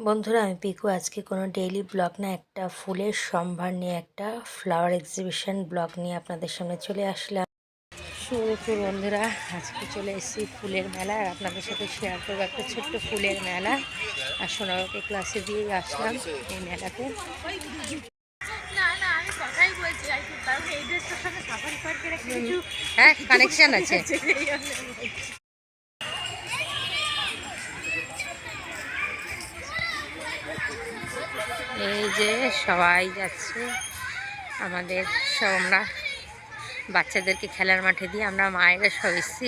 বন্ধুরা, আমি পিকু। আজকে কোনো ডেইলি ব্লগ না, একটা ফুলের সম্ভার নিয়ে, একটা ফ্লাওয়ার এক্সিবিশন ব্লগ নিয়ে আপনাদের সামনে চলে আসলাম। শুরু বন্ধুরা, আজকে চলে এসেছি ফুলের মেলা। আর আপনাদের সাথে শেয়ার করব একটা ছোট্ট ফুলের মেলা। আর সোনাবাকে ক্লাসে দিয়ে আসলাম এই মেলাতে। হ্যাঁ কানেকশন আছে। আছে, এই যে সবাই যাচ্ছে। আমাদের সব আমরা বাচ্চাদেরকে খেলার মাঠে দিয়ে আমরা মায়েরা সব এসেছি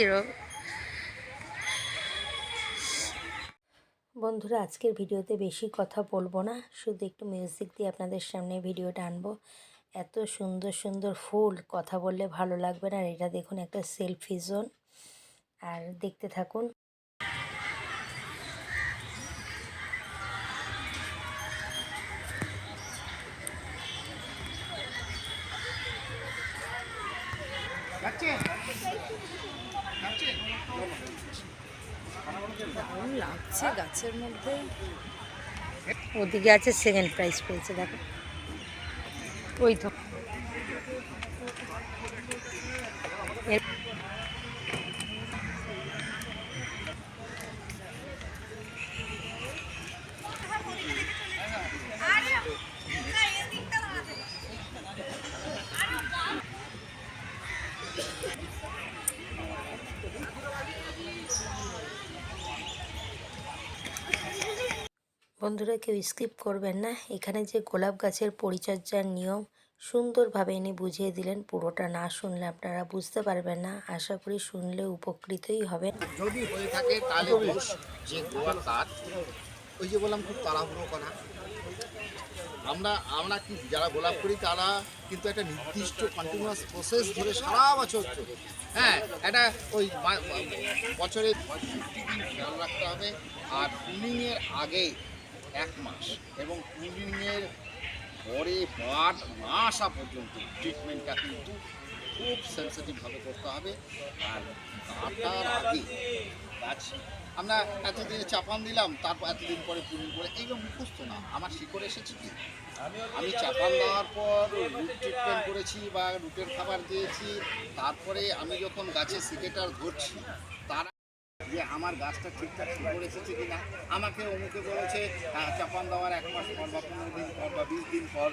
বন্ধুরা আজকের ভিডিওতে বেশি কথা বলব না। শুধু একটু মিউজিক দিয়ে আপনাদের সামনে ভিডিওটা আনব। এত সুন্দর সুন্দর ফুল কথা বললে ভালো লাগবে না। আর এটা দেখুন একটা সেলফি জোন। আর দেখতে থাকুন। লাগছে গাছের মধ্যে। ওদিকে আছে সেকেন্ড প্রাইজ পেয়েছে দেখো। ওই তো বন্ধুরা কেউ স্কিপ করবেন না। এখানে যে গোলাপ গাছের পরিচর্যার নিয়ম সুন্দরভাবে এনে বুঝিয়ে দিলেন, পুরোটা না শুনলে আপনারা বুঝতে পারবেন না। আশা করি শুনলে উপকৃতই হবেন। যদি হয়ে থাকে তাহলে যে ওই যে বললাম খুব তাড়াহুড়ো করা। আমরা আমরা কি যারা গোলাপ করি তারা কিন্তু একটা নির্দিষ্ট কন্টিনিউয়াস প্রসেস ধরে সারা বছর চলে হ্যাঁ একটা ওই বছরে খেয়াল রাখতে হবে। আর পুলিংয়ের আগে এক মাস এবং পুলিংয়ের পরে বাট না আসা পর্যন্ত ট্রিটমেন্টটা কিন্তু খুব সেন্সিটিভভাবে করতে হবে। আর কাটার আগে গাছ আমরা এতদিন চাপান দিলাম, তারপর এতদিন পরে পুলিং করে এইগুলো মুখস্থ না। আমার শিকড় এসেছে কি? আমি চাপান দেওয়ার পর রুট ট্রিটমেন্ট করেছি বা রুটের খাবার দিয়েছি, তারপরে আমি যখন গাছে সিকেটার ধরছি যে আমার গাছটা ঠিকঠাক শিকড় এসেছে কিনা, আমাকে অমুকে বলেছে চাপান দেওয়ার এক মাস পর বা পনেরো দিন পর বা বিশ দিন পর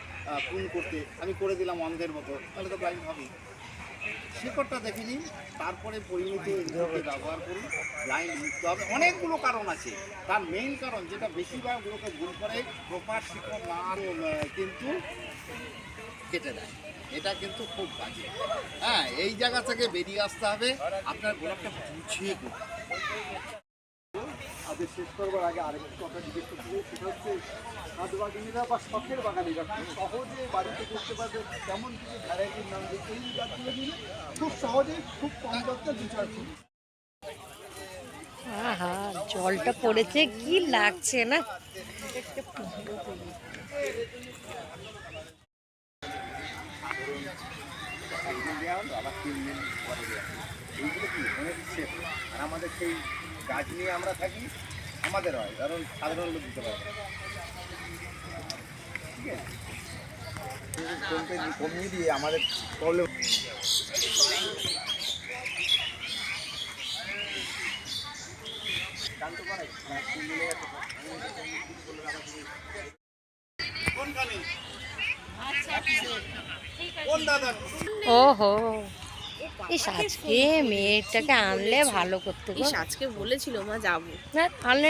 পুন করতে আমি করে দিলাম অন্ধের মতো। তাহলে তো ব্লাইন্ড হবেই। শিকড়টা দেখে নিন তারপরে পরিমিত এগুলোকে ব্যবহার করুন লাইন মুক্ত হবে অনেকগুলো কারণ আছে। তার মেইন কারণ যেটা বেশিরভাগগুলোকে ভুল করে, প্রপার শিকড় না কিন্তু কেটে দেয়। এটা কিন্তু খুব বাজে। হ্যাঁ এই জায়গা থেকে বেরিয়ে আসতে হবে। আপনার গোলাপটা গুছিয়ে করতে আগে শেষ করবার আগে আরেকটি কথা জিজ্ঞেস করতে চাই, সেটা হচ্ছে ছাদ বাগানিরা বা শখের বাগানিরা খুব সহজে বাড়িতে করতে পারবে তেমন কিছু ভ্যারাইটির নাম যে এই গাছগুলো নিয়ে খুব সহজে খুব কম দরকার দু চার আহা জলটা পড়েছে কি লাগছে না? একদিন আবার তিন দিন পরে দেওয়া হলো। এইগুলো কি অনেক সেফ আর আমাদের সেই গাছ নিয়ে আমরা থাকি আমাদের হয় কারণ সাধারণ লোক দিতে পারে। ঠিক আছে কমতে কমিয়ে দিয়ে আমাদের প্রবলেম গেছে। ওহো ইস আজকে মেয়েটাকে আনলে ভালো করতে ইস, আজকে বলেছিল মা যাব। না আনলে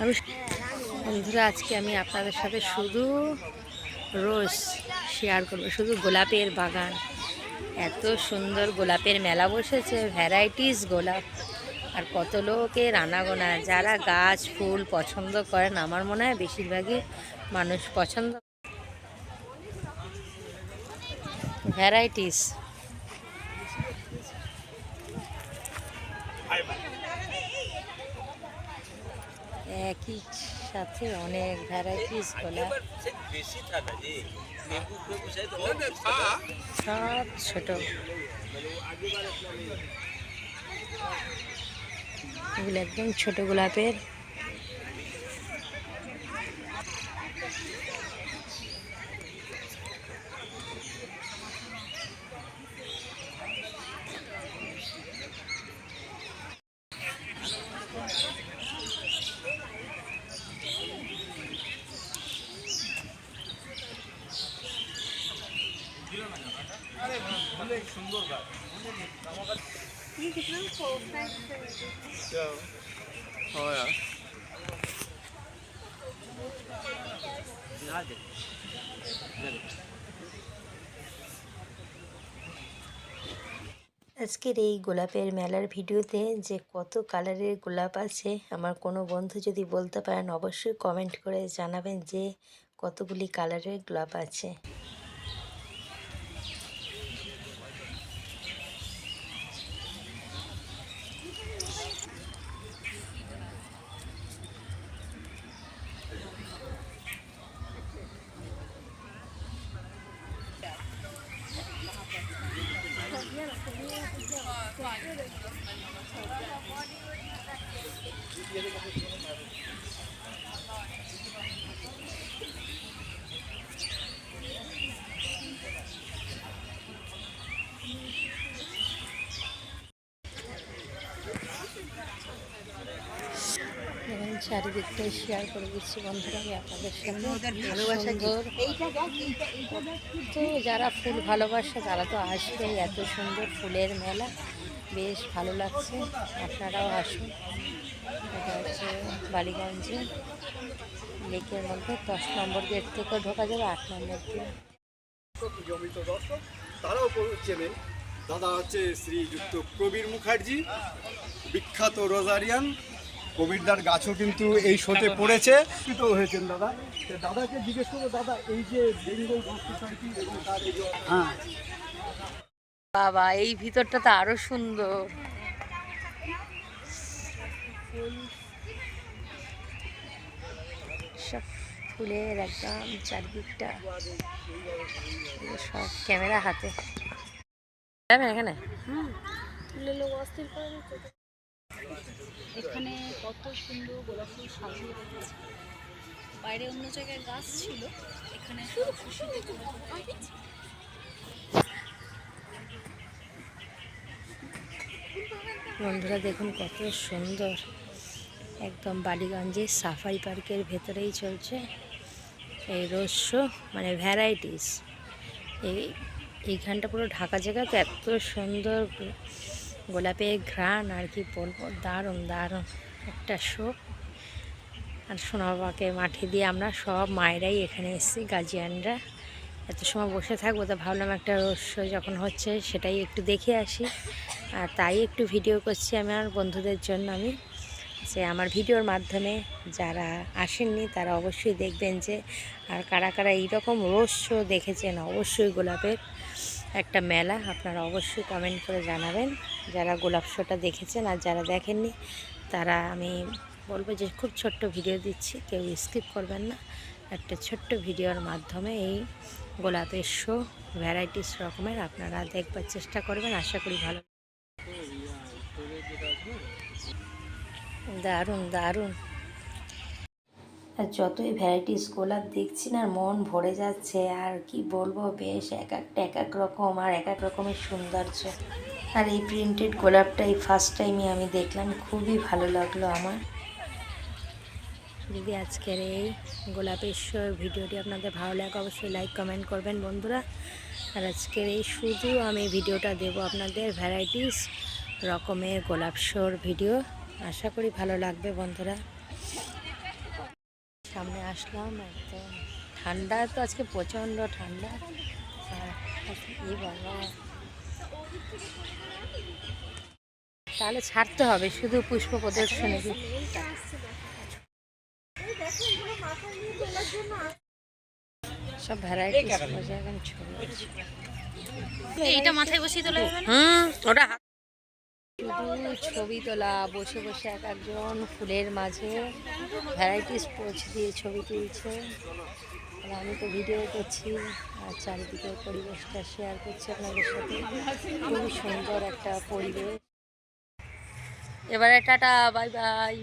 আমি বন্ধুরা আজকে আমি আপনাদের সাথে শুধু রোজ শেয়ার করব শুধু গোলাপের বাগান। এত সুন্দর গোলাপের মেলা বসেছে ভ্যারাইটিস গোলাপ। আর কত লোকের আনাগোনা যারা গাছ ফুল পছন্দ করেন আমার মনে হয় বেশিরভাগই মানুষ পছন্দ ভ্যারাইটিস একই সাথে অনেক ভ্যারাইটিস গোলাপ সব ছোট। এগুলো একদম ছোট গোলাপের। আজকের এই গোলাপের মেলার ভিডিওতে যে কত কালারের গোলাপ আছে, আমার কোনো বন্ধু যদি বলতে পারেন, অবশ্যই কমেন্ট করে জানাবেন যে কতগুলি কালারের গোলাপ আছে এবং চারিদিকটাই শেয়ার করে দিচ্ছি বন্ধুরা আমি আপনাদের সঙ্গে তো যারা ফুল ভালোবাসে তারা তো আসবেই। এত সুন্দর ফুলের মেলা। বেশ ভালো লাগছে। আপনারাও আসুন। এটা হচ্ছে বালিগঞ্জে লেকের মধ্যে। দশ নম্বর গেট থেকে ঢোকা যাবে আট নম্বর দর্শক তারাও চেনেন। দাদা হচ্ছে শ্রীযুক্ত প্রবীর মুখার্জি বিখ্যাত রোজারিয়ান। কবিরদার গাছও কিন্তু এই শোতে পড়েছে। তো হয়েছেন দাদা। তো দাদাকে জিজ্ঞেস করব দাদা এই যে বেঙ্গল হ্যাঁ। বাবা এই ভিতরটা তো আরও সুন্দর। সব ফুলের একদম চারদিকটা। সব ক্যামেরা হাতে। যাবেন এখানে? এখানে কত সুন্দর গোলাপ ফুল সাজিয়ে রেখেছে। বাইরে অন্য জায়গায় গাছ ছিল এখানে খুশিতে গোলাপ ফুল রেখেছে। বন্ধুরা দেখুন কত সুন্দর। একদম বালিগঞ্জে সাফারি পার্কের ভেতরেই চলছে এই শো মানে ভ্যারাইটিস এই, এইখানটা পুরো ঢাকা জায়গা এত সুন্দর গো- গোলাপের ঘ্রাণ, আর কি বলব, দারুণ দারুণ একটা শো আর সোনা বাবাকে মাঠে দিয়ে আমরা সব মায়েরাই এখানে এসেছি গার্জিয়ানরা এত সময় বসে থাকব, তো ভাবলাম একটা রহস্য যখন হচ্ছে সেটাই একটু দেখে আসি। আর তাই একটু ভিডিও করছি আমার বন্ধুদের জন্য আমি, যে আমার ভিডিওর মাধ্যমে যারা আসেননি তারা অবশ্যই দেখবেন যে, আর কারা কারা এইরকম রহস্য দেখেছেন অবশ্যই গোলাপের একটা মেলা আপনারা অবশ্যই কমেন্ট করে জানাবেন। যারা গোলাপ শোটা দেখেছেন আর যারা দেখেননি, তারা আমি বলব যে খুব ছোট্ট ভিডিও দিচ্ছি, কেউ স্কিপ করবেন না। একটা ছোট্ট ভিডিওর মাধ্যমে এই গোলাপের শো ভ্যারাইটিস রকমের আপনারা দেখবার চেষ্টা করবেন। আশা করি ভালো দারুণ দারুণ। আর যতই ভ্যারাইটিস গোলাপ দেখছি না মন ভরে যাচ্ছে আর কি বলব বেশ এক একটা এক এক রকম আর এক এক রকমের সৌন্দর্য। আর এই প্রিন্টেড গোলাপটা এই ফার্স্ট টাইমে আমি দেখলাম খুবই ভালো লাগল আমার। যদি আজকের এই গোলাপের ভিডিওটি আপনাদের ভালো লাগে অবশ্যই লাইক কমেন্ট করবেন বন্ধুরা। আর আজকের এই শুধু আমি ভিডিওটা দেব আপনাদের ভ্যারাইটিস রকমের গোলাপ শোর ভিডিও। আশা করি ভালো লাগবে বন্ধুরা। সামনে আসলাম একদম ঠান্ডা তো আজকে প্রচণ্ড ঠান্ডা। এই বাবা। তাহলে ছাড়তে হবে শুধু পুষ্প প্রদর্শনী। সব ভ্যারাইটিস এখন ছবি আছে। এইটা মাথায় বসিয়ে তোলা হুম ওটা ছবি তোলা, বসে বসে এক একজন ফুলের মাঝে ভ্যারাইটিস পোজ দিয়ে ছবি তুলছে। আমি তো ভিডিও করছি, আর চারিদিকের পরিবেশটা শেয়ার করছি আপনাদের সাথে। খুবই সুন্দর একটা পরিবেশ। এবারে টাটা বাই বাই